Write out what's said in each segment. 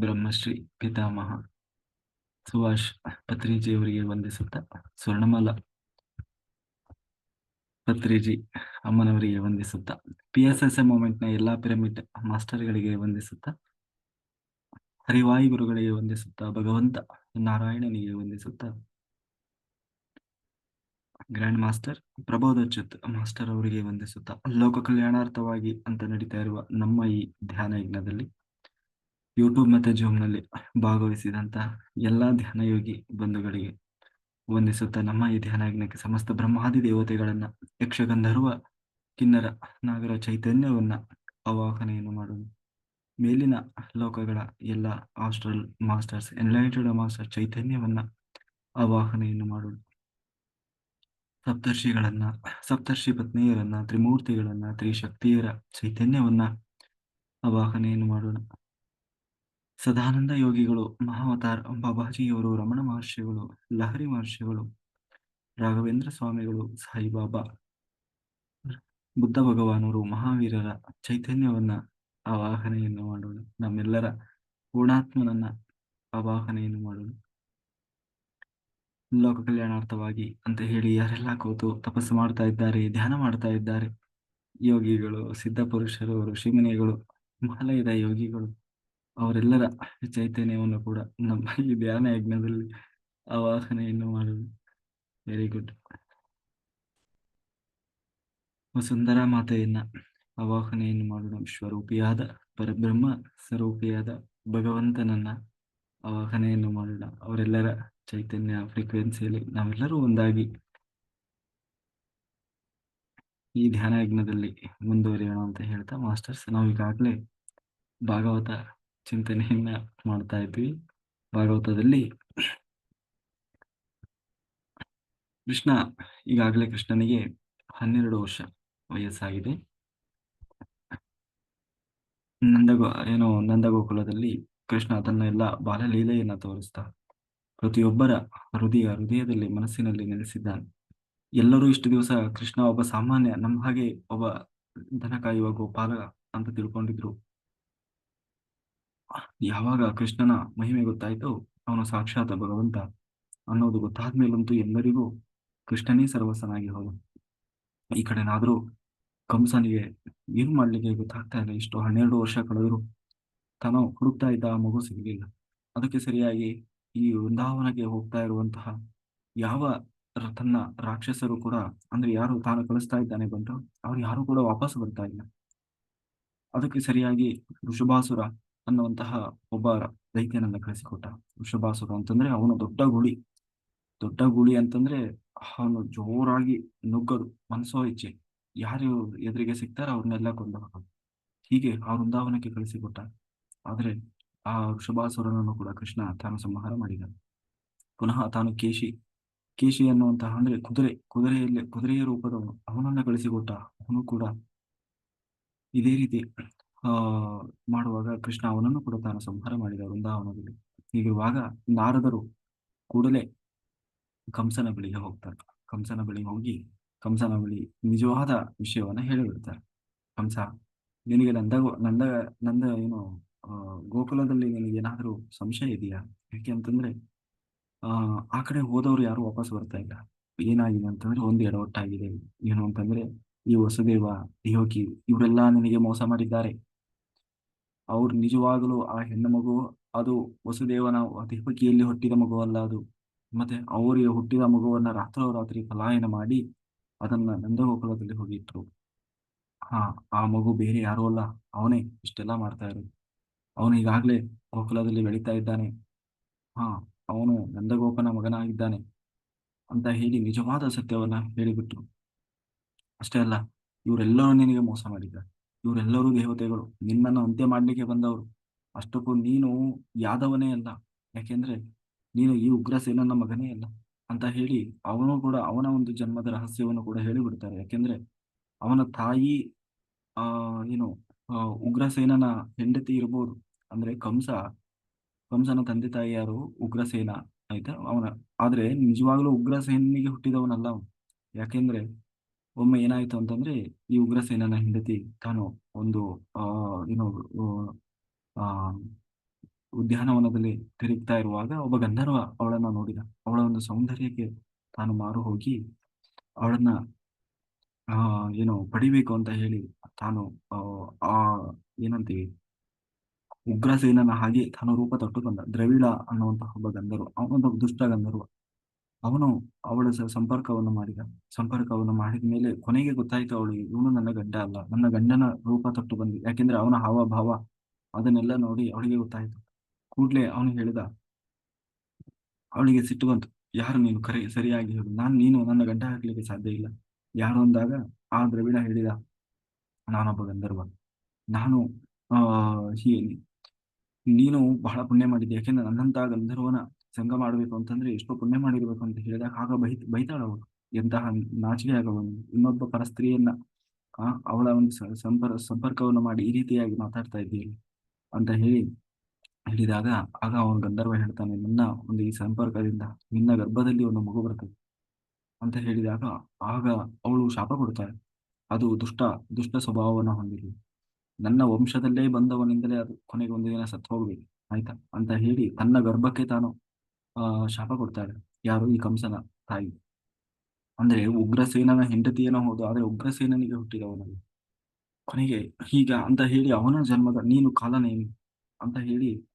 ಬ್ರಹ್ಮಶ್ರೀ ಪಿತಾಮಹ ಸುಭಾಷ್ ಪತ್ರಿಜಿಯವರಿಗೆ ವಂದಿಸುತ್ತಾ ಸ್ವರ್ಣಮಾಲ ಪತ್ರಿಜಿ ಅಮ್ಮನವರಿಗೆ ವಂದಿಸುತ್ತಾ. ಪಿ ಎಸ್ ಎಸ್ ಎ ಮೂಮೆಂಟ್ನ ಎಲ್ಲಾ ಪಿರಮಿಡ್ ಮಾಸ್ಟರ್ಗಳಿಗೆ ವಂದಿಸುತ್ತಾ. ಹರಿವಾಯು ಗುರುಗಳಿಗೆ ವಂದಿಸುತ್ತಾ. ಭಗವಂತ ನಾರಾಯಣನಿಗೆ ವಂದಿಸುತ್ತಾ. ಗ್ರ್ಯಾಂಡ್ ಮಾಸ್ಟರ್ ಪ್ರಬೋಧಚ್ಯುತ್ ಮಾಸ್ಟರ್ ಅವರಿಗೆ ವಂದಿಸುತ್ತಾ. ಲೋಕ ಕಲ್ಯಾಣಾರ್ಥವಾಗಿ ಅಂತ ನಡೀತಾ ಇರುವ ನಮ್ಮ ಈ ಧ್ಯಾನ ಯಜ್ಞದಲ್ಲಿ ಯೂಟ್ಯೂಬ್ ಮತ್ತು ಜೂಮ್ನಲ್ಲಿ ಭಾಗವಹಿಸಿದಂತ ಎಲ್ಲಾ ಧ್ಯಾನ ಯೋಗಿ ಬಂಧುಗಳಿಗೆ ವಂದಿಸುತ್ತಾ ನಮ್ಮ ಈ ಧ್ಯಾನ ಯಜ್ಞಕ್ಕೆ ಸಮಸ್ತ ಬ್ರಹ್ಮಾದಿ ದೇವತೆಗಳನ್ನ ಯಕ್ಷಗಂಧರ್ವ ಕಿನ್ನರ ನಾಗರ ಚೈತನ್ಯವನ್ನ ಆವಾಹನೆಯನ್ನು ಮಾಡುವುದು ಮೇಲಿನ ಲೋಕಗಳ ಎಲ್ಲ ಆಸ್ಟ್ರಲ್ ಮಾಸ್ಟರ್ಸ್, ಎನ್ಲೈಟೆಡ್ ಮಾಸ್ಟರ್ ಚೈತನ್ಯವನ್ನ ಅವಾಹನೆಯನ್ನು ಮಾಡುವುದು ಸಪ್ತರ್ಷಿಗಳನ್ನ, ಸಪ್ತರ್ಷಿ ಪತ್ನಿಯರನ್ನ, ತ್ರಿಮೂರ್ತಿಗಳನ್ನ, ತ್ರಿಶಕ್ತಿಯರ ಚೈತನ್ಯವನ್ನ ಅವಾಹನೆಯನ್ನು ಮಾಡೋಣ. ಸದಾನಂದ ಯೋಗಿಗಳು, ಮಹಾವತಾರ್ ಬಾಬಾಜಿಯವರು, ರಮಣ ಮಹರ್ಷಿಗಳು, ಲಹರಿ ಮಹರ್ಷಿಗಳು, ರಾಘವೇಂದ್ರ ಸ್ವಾಮಿಗಳು, ಸಾಯಿಬಾಬಾ, ಬುದ್ಧ ಭಗವಾನರು, ಮಹಾವೀರರ ಚೈತನ್ಯವನ್ನ ಆವಾಹನೆಯನ್ನು ಮಾಡೋಣ. ನಮ್ಮೆಲ್ಲರ ಪೂರ್ಣಾತ್ಮನನ್ನ ಆವಾಹನೆಯನ್ನು ಮಾಡೋಣ. ಲೋಕ ಕಲ್ಯಾಣಾರ್ಥವಾಗಿ ಅಂತ ಹೇಳಿ ಯಾರೆಲ್ಲ ಕೂತು ತಪಸ್ಸು ಮಾಡ್ತಾ ಇದ್ದಾರೆ, ಧ್ಯಾನ ಮಾಡ್ತಾ ಇದ್ದಾರೆ, ಯೋಗಿಗಳು, ಸಿದ್ಧ ಪುರುಷರು ಋಷಿಮುನಿಗಳು ಹಿಮಾಲಯದ ಯೋಗಿಗಳು ಅವರೆಲ್ಲರ ಚೈತನ್ಯವನ್ನು ಕೂಡ ನಮ್ಮ ಈ ಧ್ಯಾನ ಯಜ್ಞದಲ್ಲಿ ಆವಾಹನೆಯನ್ನು ಮಾಡುವುದು. ವೆರಿ ಗುಡ್ ಸುಂದರ ಮಾತೆಯನ್ನ ಆವಾಹನೆಯನ್ನು ಮಾಡೋಣ. ಸ್ವರೂಪಿಯಾದ ಪರಬ್ರಹ್ಮ ಸ್ವರೂಪಿಯಾದ ಭಗವಂತನನ್ನ ಆವಾಹನೆಯನ್ನು ಮಾಡೋಣ. ಅವರೆಲ್ಲರ ಚೈತನ್ಯ ಫ್ರೀಕ್ವೆನ್ಸಿಯಲ್ಲಿ ನಾವೆಲ್ಲರೂ ಒಂದಾಗಿ ಈ ಧ್ಯಾನ ಯಜ್ಞದಲ್ಲಿ ಮುಂದುವರಿಯೋಣ ಅಂತ ಹೇಳ್ತಾ ಮಾಸ್ಟರ್ಸ್ ನಾವು ಈಗಾಗಲೇ ಭಾಗವತ ಚಿಂತನೆಯನ್ನ ಮಾಡ್ತಾ ಇದ್ವಿ. ಭಾಗವತದಲ್ಲಿ ಕೃಷ್ಣ, ಈಗಾಗಲೇ ಕೃಷ್ಣನಿಗೆ ಹನ್ನೆರಡು ವರ್ಷ ವಯಸ್ಸಾಗಿದೆ. ನಂದಗೋ, ಏನೋ ನಂದಗೋಕುಲದಲ್ಲಿ ಕೃಷ್ಣ ತನ್ನ ಎಲ್ಲ ಬಾಲಲೀಲೆಯನ್ನ ತೋರಿಸ್ತಾ ಪ್ರತಿಯೊಬ್ಬರ ಹೃದಯ ಹೃದಯದಲ್ಲಿ ಮನಸ್ಸಿನಲ್ಲಿ ನೆಲೆಸಿದ್ದಾನೆ. ಎಲ್ಲರೂ ಇಷ್ಟು ದಿವಸ ಕೃಷ್ಣ ಒಬ್ಬ ಸಾಮಾನ್ಯ, ನಮ್ಮ ಹಾಗೆ ಒಬ್ಬ ದನ ಕಾಯುವ ಗೋಪಾಲ ಅಂತ ತಿಳ್ಕೊಂಡಿದ್ರು. ಯಾವಾಗ ಕೃಷ್ಣನ ಮಹಿಮೆ ಗೊತ್ತಾಯ್ತೋ ಅವನು ಸಾಕ್ಷಾತ್ ಭಗವಂತ ಅನ್ನೋದು ಗೊತ್ತಾದ್ಮೇಲಂತೂ ಎಲ್ಲರಿಗೂ ಕೃಷ್ಣನೇ ಸರ್ವಸನಾಗಿ ಹೋದ. ಈ ಕಡೆನಾದ್ರೂ ಕಂಸನಿಗೆ ಏನ್ ಮಾಡ್ಲಿಕ್ಕೆ ಗೊತ್ತಾಗ್ತಾ ಇಲ್ಲ. ಇಷ್ಟು ಹನ್ನೆರಡು ವರ್ಷ ಕಳೆದ್ರು ತಾನು ಹುಡುಕ್ತಾ ಇದ್ದ ಆ ಮಗು ಸಿಗಲಿಲ್ಲ. ಅದಕ್ಕೆ ಸರಿಯಾಗಿ ಈ ವೃಂದಾವನಕ್ಕೆ ಹೋಗ್ತಾ ಇರುವಂತಹ ಯಾವ ತನ್ನ ರಾಕ್ಷಸರು ಕೂಡ, ಅಂದ್ರೆ ಯಾರು ತಾನು ಕಳಿಸ್ತಾ ಇದ್ದಾನೆ ಬಂದು, ಅವ್ರು ಯಾರು ಕೂಡ ವಾಪಸ್ ಬರ್ತಾ ಇಲ್ಲ. ಅದಕ್ಕೆ ಸರಿಯಾಗಿ ಋಷಭಾಸುರ ಅನ್ನುವಂತಹ ಒಬ್ಬ ದೈತ್ಯನನ್ನ ಕಳಿಸಿಕೊಟ್ಟ ವೃಷಭಾಸುರ ಅಂತಂದ್ರೆ ಅವನು ದೊಡ್ಡ ಗುಳಿ. ದೊಡ್ಡ ಗುಳಿ ಅಂತಂದ್ರೆ ಅವನು ಜೋರಾಗಿ ನುಗ್ಗದು, ಮನಸೋ ಇಚ್ಛೆ. ಯಾರು ಎದುರಿಗೆ ಸಿಗ್ತಾರ ಅವ್ರನ್ನೆಲ್ಲ ಕೊಂದು ಹಾಕೋದು. ಹೀಗೆ ಆ ವೃಂದಾವನಕ್ಕೆ ಕಳಿಸಿಕೊಟ್ಟ. ಆದ್ರೆ ಆ ವೃಷಭಾಸುರನನ್ನು ಕೂಡ ಕೃಷ್ಣ ತಾನು ಸಂಹಾರ ಮಾಡಿದ. ಪುನಃ ತಾನು ಕೇಶಿ ಕೇಶಿ ಅನ್ನುವಂತಹ ಅಂದ್ರೆ ಕುದುರೆ, ಕುದುರೆಯಲ್ಲಿ, ಕುದುರೆಯ ರೂಪದವನು. ಅವನನ್ನ ಕಳಿಸಿಕೊಟ್ಟ. ಅವನು ಕೂಡ ಇದೇ ರೀತಿ ಮಾಡುವಾಗ ಕೃಷ್ಣ ಅವನನ್ನು ಕೂಡ ತಾನು ಸಂಹಾರ ಮಾಡಿದ ವೃಂದಾವನದಲ್ಲಿ. ಹೀಗಿರುವಾಗ ನಾರದರು ಕೂಡಲೇ ಕಂಸನ ಬಳಿಗೆ ಹೋಗ್ತಾರೆ. ಕಂಸನ ಬಳಿಗೆ ಹೋಗಿ ಕಂಸನ ಬಳಿ ನಿಜವಾದ ವಿಷಯವನ್ನ ಹೇಳಿಬಿಡ್ತಾರೆ. ಕಂಸ, ನಿನಗೆ ನಂದ ನಂದ ನಂದ ಏನು ಗೋಕುಲದಲ್ಲಿ ನಿನಗೆ ಏನಾದರೂ ಸಂಶಯ ಇದೆಯಾ? ಯಾಕೆ ಅಂತಂದ್ರೆ, ಆ ಆ ಕಡೆ ಹೋದವರು ಯಾರು ವಾಪಸ್ ಬರ್ತಾ ಇಲ್ಲ. ಏನಾಗಿದೆ ಅಂತಂದ್ರೆ ಒಂದು ಎಡವಟ್ಟಾಗಿದೆ. ಏನು ಅಂತಂದ್ರೆ, ಈ ವಸುದೇವ ದೇವಕಿ ಇವರೆಲ್ಲ ನಿನಗೆ ಮೋಸ ಮಾಡಿದ್ದಾರೆ. ಅವ್ರು ನಿಜವಾಗಲೂ ಆ ಹೆಣ್ಣು ಮಗು ಅದು ವಸುದೇವನ ದೇವಕಿಯಲ್ಲಿ ಹುಟ್ಟಿದ ಮಗುವಲ್ಲ ಅದು. ಮತ್ತೆ ಅವರಿಗೆ ಹುಟ್ಟಿದ ಮಗುವನ್ನ ರಾತ್ರೋರಾತ್ರಿ ಪಲಾಯನ ಮಾಡಿ ಅದನ್ನ ನಂದಗೋಕುಲದಲ್ಲಿ ಹೋಗಿಟ್ರು. ಹಾ, ಆ ಮಗು ಬೇರೆ ಯಾರೂ ಅಲ್ಲ. ಅವನೇ ಇಷ್ಟೆಲ್ಲ ಮಾಡ್ತಾ ಇರೋದು. ಅವನು ಈಗಾಗ್ಲೇ ಗೋಕುಲದಲ್ಲಿ ಬೆಳೀತಾ ಇದ್ದಾನೆ. ಹಾ, ಅವನು ನಂದಗೋಪನ ಮಗನಾಗಿದ್ದಾನೆ ಅಂತ ಹೇಳಿ ನಿಜವಾದ ಸತ್ಯವನ್ನ ಹೇಳಿಬಿಟ್ರು. ಅಷ್ಟೇ ಅಲ್ಲ, ಇವರೆಲ್ಲರೂ ನಿನಗೆ ಮೋಸ ಮಾಡಿದ್ದಾರೆ. ಇವರೆಲ್ಲರೂ ದೇವತೆಗಳು, ನಿನ್ನನ್ನು ಅಂತ್ಯ ಮಾಡ್ಲಿಕ್ಕೆ ಬಂದವರು. ಅಷ್ಟಕ್ಕೂ ನೀನು ಯಾದವನೇ ಅಲ್ಲ. ಯಾಕೆಂದ್ರೆ ನೀನು ಈ ಉಗ್ರಸೇನನ ಮಗನೇ ಅಲ್ಲ ಅಂತ ಹೇಳಿ ಅವನು ಕೂಡ ಅವನ ಒಂದು ಜನ್ಮದ ರಹಸ್ಯವನ್ನು ಕೂಡ ಹೇಳಿಬಿಡ್ತಾರೆ. ಯಾಕೆಂದ್ರೆ ಅವನ ತಾಯಿ, ಆ, ಏನು ಉಗ್ರಸೇನನ ಹೆಂಡತಿ ಇರ್ಬೋದು. ಅಂದ್ರೆ ಕಂಸ, ಕಂಸನ ತಂದೆ ತಾಯಿ ಯಾರು? ಉಗ್ರಸೇನ, ಆಯ್ತಾ? ಅವನ, ಆದ್ರೆ ನಿಜವಾಗ್ಲೂ ಉಗ್ರಸೇನಿಗೆ ಹುಟ್ಟಿದವನಲ್ಲ ಅವನು. ಯಾಕೆಂದ್ರೆ ಒಮ್ಮೆ ಏನಾಯ್ತು ಅಂತಂದ್ರೆ, ಈ ಉಗ್ರಸೇನನ ಹೆಂಡತಿ ತಾನು ಒಂದು, ಆ, ಏನೋ ಆ, ಉದ್ಯಾನವನದಲ್ಲಿ ತಿರುಗ್ತಾ ಇರುವಾಗ ಒಬ್ಬ ಗಂಧರ್ವ ಅವಳನ್ನ ನೋಡಿದ. ಅವಳ ಒಂದು ಸೌಂದರ್ಯಕ್ಕೆ ತಾನು ಮಾರು ಹೋಗಿ ಅವಳನ್ನ, ಆ, ಏನು ಪಡಿಬೇಕು ಅಂತ ಹೇಳಿ ತಾನು, ಆ ಏನಂತೀವಿ, ಉಗ್ರಸೇನನ ಹಾಗೆ ತಾನು ರೂಪ ತೊಟ್ಟು ಬಂದ ದ್ರವಿಡ ಅನ್ನುವಂತಹ ಒಬ್ಬ ಗಂಧರ್ವ ಅವನೊಬ್ಬ ದುಷ್ಟ ಗಂಧರ್ವ. ಅವನು ಅವಳ ಸಂಪರ್ಕವನ್ನು ಮಾಡಿದ. ಸಂಪರ್ಕವನ್ನು ಮಾಡಿದ ಮೇಲೆ ಕೊನೆಗೆ ಗೊತ್ತಾಯ್ತು ಅವಳಿಗೆ ಇವನು ನನ್ನ ಗಂಡ ಅಲ್ಲ. ನನ್ನ ಗಂಡನ ರೂಪ ತೊಟ್ಟು ಬಂದಿ. ಯಾಕೆಂದ್ರೆ ಅವನ ಹಾವಭಾವ ಅದನ್ನೆಲ್ಲ ನೋಡಿ ಅವಳಿಗೆ ಗೊತ್ತಾಯ್ತು. ಕೂಡ್ಲೆ ಅವನು ಹೇಳಿದ, ಅವಳಿಗೆ ಸಿಟ್ಟು ಬಂತು. ಯಾರು ನೀನು? ಕರೆ, ಸರಿಯಾಗಿ ಹೇಳು. ನಾನು ನೀನು ನನ್ನ ಗಂಡ ಆಗ್ಲಿಕ್ಕೆ ಸಾಧ್ಯ ಇಲ್ಲ. ಯಾರು ಅಂದಾಗ ಆ ದ್ರವಿಡ ಹೇಳಿದ, ನಾನೊಬ್ಬ ಗಂಧರ್ವ. ನಾನು, ಆ ನೀನು ಬಹಳ ಪುಣ್ಯ ಮಾಡಿದ್ದೆ. ಯಾಕೆಂದ್ರೆ ನನ್ನಂತಹ ಗಂಧರ್ವನ ಸಂಗ ಮಾಡಬೇಕು ಅಂತಂದ್ರೆ ಎಷ್ಟೋ ಪುಣ್ಯ ಮಾಡಿರ್ಬೇಕು ಅಂತ ಹೇಳಿದಾಗ ಆಗ ಬೈ ಬೈತಾಳ ಅವಳು. ಎಂತಹ ನಾಚಿಕೆ ಆಗವನು ಇನ್ನೊಬ್ಬ ಪರಸ್ತ್ರೀಯನ್ನ, ಆ, ಅವಳ ಒಂದು ಸಂಪರ್ ಸಂಪರ್ಕ ಸಂಪರ್ಕವನ್ನು ಮಾಡಿ ಈ ರೀತಿಯಾಗಿ ಮಾತಾಡ್ತಾ ಇದ್ದೀವಿ ಅಂತ ಹೇಳಿ ಹೇಳಿದಾಗ ಆಗ ಅವನು ಗಂಧರ್ವ ಹೇಳ್ತಾನೆ, ನನ್ನ ಒಂದು ಈ ಸಂಪರ್ಕದಿಂದ ನಿನ್ನ ಗರ್ಭದಲ್ಲಿ ಒಂದು ಮಗು ಬರ್ತದೆ. ಅಂತ ಹೇಳಿದಾಗ ಆಗ ಅವಳು ಶಾಪ ಕೊಡ್ತಾಳೆ. ಅದು ದುಷ್ಟ ದುಷ್ಟ ಸ್ವಭಾವವನ್ನು ಹೊಂದಿದೆ. ನನ್ನ ವಂಶದಲ್ಲೇ ಬಂದವನಿಂದಲೇ ಅದು ಕೊನೆಗೆ ಒಂದು ದಿನ ಸತ್ತು ಹೋಗ್ಬೇಕು. ಆಯ್ತಾ? ಅಂತ ಹೇಳಿ ತನ್ನ ಗರ್ಭಕ್ಕೆ ತಾನು ಶಾಪ ಕೊಡ್ತಾಳೆ ಯಾರು ಈ ಕಂಸನ ತಾಯಿ? ಅಂದ್ರೆ ಉಗ್ರಸೇನನ ಹೆಂಡತಿಯೇನೋ ಹೌದು, ಆದ್ರೆ ಉಗ್ರಸೇನನಿಗೆ ಹುಟ್ಟಿದವನಲ್ಲ. ಕೊನೆಗೆ ಹೀಗ ಅಂತ ಹೇಳಿ ಅವನ ಜನ್ಮದ ನೀನು ಕಾಲನೇನು ಅಂತ ಹೇಳಿ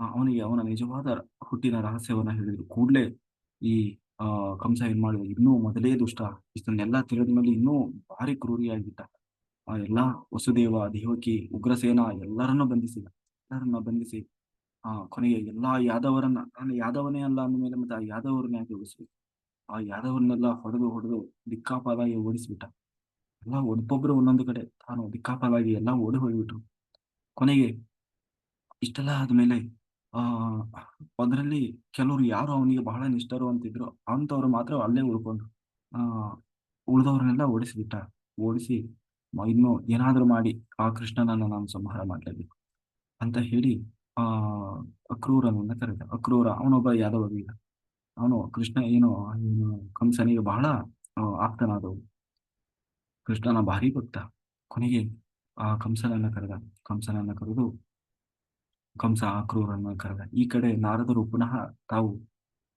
ಅವನಿಗೆ ಅವನ ನಿಜವಾದ ಹುಟ್ಟಿನ ರಹಸ್ಯವನ್ನ ಹೇಳಿದ್ರು. ಕೂಡ್ಲೆ ಈ, ಆ, ಕಂಸ ಏನ್ ಮಾಡಿದ? ಇನ್ನೂ ಮೊದಲೇ ದುಷ್ಟ. ಇಷ್ಟನ್ನೆಲ್ಲ ತಿಳಿದ ಮೇಲೆ ಇನ್ನೂ ಭಾರಿ ಕ್ರೂರಿಯಾಗಿದ್ದ. ಆ, ಎಲ್ಲಾ ವಸುದೇವ, ದೇವಕಿ ಉಗ್ರಸೇನ ಎಲ್ಲರನ್ನೂ ಬಂಧಿಸಿದ. ಎಲ್ಲರನ್ನ ಬಂಧಿಸಿ ಆ, ಕೊನೆಗೆ ಎಲ್ಲಾ ಯಾದವರನ್ನ, ನಾನು ಯಾದವನೇ ಅಲ್ಲ ಅಂದ್ಮೇಲೆ ಮತ್ತೆ ಆ ಯಾದವರನ್ನ ಯಾಕೆ ಉಳಿಸ್ಬೇಕು ಆ ಯಾದವರನ್ನೆಲ್ಲ ಹೊಡೆದು ಹೊಡೆದು ದಿಕ್ಕಾಪಾಲಾಗಿ ಓಡಿಸ್ಬಿಟ್ಟ. ಎಲ್ಲ ಒಬ್ಬೊಬ್ರು ಒಂದೊಂದು ಕಡೆ ತಾನು ದಿಕ್ಕಾಪಾಲಾಗಿ ಎಲ್ಲ ಓಡಿ ಹೋಗ್ಬಿಟ್ರು. ಕೊನೆಗೆ ಇಷ್ಟೆಲ್ಲ ಆದ್ಮೇಲೆ, ಆ, ಅದರಲ್ಲಿ ಕೆಲವರು ಯಾರು ಅವನಿಗೆ ಬಹಳ ನಿಷ್ಠರು ಅಂತಿದ್ರು ಅಂತವ್ರು ಮಾತ್ರ ಅಲ್ಲೇ ಉಳ್ಕೊಂಡ್ರು. ಆ, ಉಳಿದವ್ರನ್ನೆಲ್ಲ ಓಡಿಸ್ಬಿಟ್ಟ. ಓಡಿಸಿ ಇನ್ನು ಏನಾದ್ರೂ ಮಾಡಿ ಆ ಕೃಷ್ಣನನ್ನ ನಾನು ಸಂಹಾರ ಮಾಡ್ಲೇಬೇಕು ಅಂತ ಹೇಳಿ ಅಕ್ರೂರನನ್ನ ಕರೆದ ಅಕ್ರೂರ, ಅವನೊಬ್ಬ ಯಾದವ ವೀರ ಅವನು ಕೃಷ್ಣ ಏನು ಕಂಸನಿಗೆ ಬಹಳ ಆಪ್ತನಾದವು ಕೃಷ್ಣನ ಭಾರಿ ಭಕ್ತ. ಕೊನೆಗೆ ಆ ಕಂಸನನ್ನ ಕರೆದ ಕಂಸನನ್ನ ಕರೆದು ಕಂಸ ಅಕ್ರೂರನ್ನ ಕರೆದ. ಈ ಕಡೆ ನಾರದರು ಪುನಃ ತಾವು,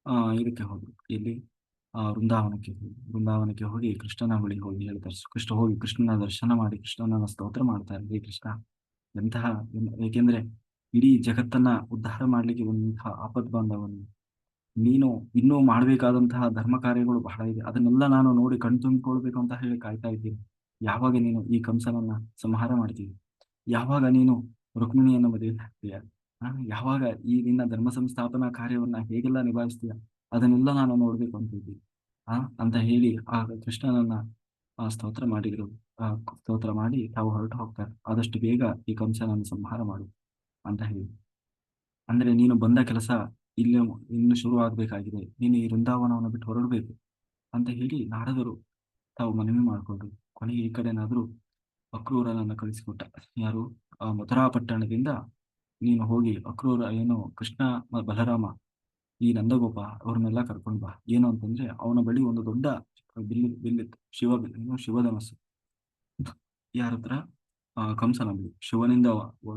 ಆ, ಇದಕ್ಕೆ ಹೋದ್ರು. ಇಲ್ಲಿ ಆ, ವೃಂದಾವನಕ್ಕೆ ಹೋಗಿ ವೃಂದಾವನಕ್ಕೆ ಹೋಗಿ ಕೃಷ್ಣನ ಬಳಿ ಹೋಗಿ ಹೇಳ್ತಾರೆ. ಕೃಷ್ಣ ಹೋಗಿ ಕೃಷ್ಣನ ದರ್ಶನ ಮಾಡಿ ಕೃಷ್ಣನನ್ನ ಸ್ತೋತ್ರ ಮಾಡ್ತಾರೆ. ಹೇ ಕೃಷ್ಣ, ಎಂತಹ ಏಕೆಂದ್ರೆ ಇಡೀ ಜಗತ್ತನ್ನ ಉದ್ಧಾರ ಮಾಡ್ಲಿಕ್ಕೆ ಬಂದಂತಹ ಆಪದ್ ಬಾಂಧವನು. ನೀನು ಇನ್ನೂ ಮಾಡಬೇಕಾದಂತಹ ಧರ್ಮ ಕಾರ್ಯಗಳು ಬಹಳ ಇದೆ ಅದನ್ನೆಲ್ಲ ನಾನು ನೋಡಿ ಕಣ್ತುಂಬಿಕೊಳ್ಬೇಕು ಅಂತ ಹೇಳಿ ಕಾಯ್ತಾ ಇದ್ದೀನಿ ಯಾವಾಗ ನೀನು ಈ ಕಂಸನನ್ನ ಸಂಹಾರ ಮಾಡ್ತೀವಿ ಯಾವಾಗ ನೀನು ರುಕ್ಮಿಣಿಯನ್ನು ಮದುವೆ ಹಾಕ್ತೀಯ ಯಾವಾಗ ಈ ನಿನ್ನ ಧರ್ಮ ಸಂಸ್ಥಾಪನಾ ಕಾರ್ಯವನ್ನ ಹೇಗೆಲ್ಲ ನಿಭಾಯಿಸ್ತೀಯ? ಅದನ್ನೆಲ್ಲ ನಾನು ನೋಡ್ಬೇಕು ಅಂತ ಇದ್ದೀನಿ. ಆ, ಅಂತ ಹೇಳಿ ಆ ಕೃಷ್ಣನನ್ನ, ಆ, ಸ್ತೋತ್ರ ಮಾಡಿದ್ರು. ಆ, ಸ್ತೋತ್ರ ಮಾಡಿ ತಾವು ಹೊರಟು ಹೋಗ್ತಾರೆ. ಆದಷ್ಟು ಬೇಗ ಈ ಕಂಸನನ್ನು ಸಂಹಾರ ಮಾಡು. ಅಂತ ಹೇಳಿ ಅಂದ್ರೆ ನೀನು ಬಂದ ಕೆಲಸ ಇಲ್ಲೇ ಇನ್ನು ಶುರು ಆಗ್ಬೇಕಾಗಿದೆ. ನೀನು ಈ ವೃಂದಾವನವನ್ನು ಬಿಟ್ಟು ಹೊರಡಬೇಕು ಅಂತ ಹೇಳಿ ನಾರದರು ತಾವು ಮನವಿ ಮಾಡಿಕೊಂಡ್ರು. ಕೊನೆಗೆ ಈ ಕಡೆನಾದ್ರೂ ಅಕ್ರೂರನನ್ನು ಕಳಿಸಿಕೊಟ್ಟ. ಯಾರು? ಆ ಮಥುರಾ ಪಟ್ಟಣದಿಂದ ನೀನು ಹೋಗಿ ಅಕ್ರೂರ ಏನು ಕೃಷ್ಣ ಬಲರಾಮ, ಈ ನಂದಗೋಪ ಅವ್ರನ್ನೆಲ್ಲ ಕರ್ಕೊಂಡ್ ಬಾ. ಏನು ಅಂತಂದ್ರೆ ಅವನ ಬಳಿ ಒಂದು ದೊಡ್ಡ ಬಿಲ್ಲು ಬಿಲ್ಲಿತ್ತು ಶಿವ ಬಿಲ್- ಏನು ಶಿವಧನಸ್ಸು. ಯಾರ ಹತ್ರ ಆ, ಕಂಸನ ಬಳಿ ಶಿವನಿಂದ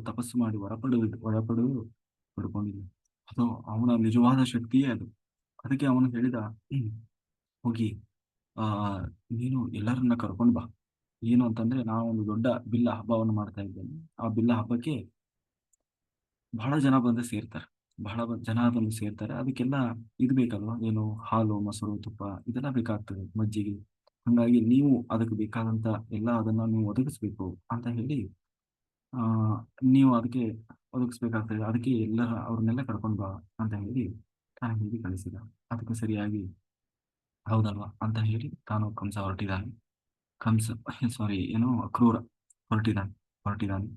ತಪಸ್ಸು ಮಾಡಿ ಹೊರಪಡು ಹೊರಪಡು ಪಡ್ಕೊಂಡಿದ್ದ. ಅದು ಅವನ ನಿಜವಾದ ಶಕ್ತಿಯೇ ಅದು. ಅದಕ್ಕೆ ಅವನು ಹೇಳಿದ, ಹೋಗಿ, ಆ, ನೀನು ಎಲ್ಲರನ್ನ ಕರ್ಕೊಂಡ್ ಬಾ. ಏನು ಅಂತಂದ್ರೆ ನಾನು ಒಂದು ದೊಡ್ಡ ಬಿಲ್ಲ ಹಬ್ಬವನ್ನು ಮಾಡ್ತಾ ಇದ್ದೇನೆ. ಆ ಬಿಲ್ಲ ಹಬ್ಬಕ್ಕೆ ಬಹಳ ಜನ ಬಂದು ಸೇರ್ತಾರೆ. ಬಹಳ ಜನ ಬಂದು ಸೇರ್ತಾರೆ. ಅದಕ್ಕೆಲ್ಲ ಇದು ಬೇಕಲ್ವಾ? ಏನು ಹಾಲು, ಮೊಸರು, ತುಪ್ಪ, ಇದೆಲ್ಲ ಬೇಕಾಗ್ತದೆ ಮಜ್ಜಿಗೆ. ಹಂಗಾಗಿ ನೀವು ಅದಕ್ಕೆ ಬೇಕಾದಂತ ಎಲ್ಲ ಅದನ್ನ ನೀವು ಒದಗಿಸ್ಬೇಕು ಅಂತ ಹೇಳಿ ನೀವು ಅದಕ್ಕೆ ಒದಗಿಸ್ಬೇಕಾಗ್ತದೆ. ಅದಕ್ಕೆ ಎಲ್ಲ ಅವ್ರನ್ನೆಲ್ಲ ಕರ್ಕೊಂಡ್ ಬಾ ಅಂತ ಹೇಳಿ ತಾನು ಹೇಳಿ ಕಳಿಸಿದ. ಅದಕ್ಕೆ ಸರಿಯಾಗಿ ಹೌದಲ್ವಾ ಅಂತ ಹೇಳಿ ತಾನು ಕಂಸ ಹೊರಟಿದ್ದಾನೆ. ಕಂಸ ಸಾರಿ ಏನೋ ಅಕ್ರೂರ ಹೊರಟಿದ್ದಾನೆ ಹೊರಟಿದ್ದಾನೆ.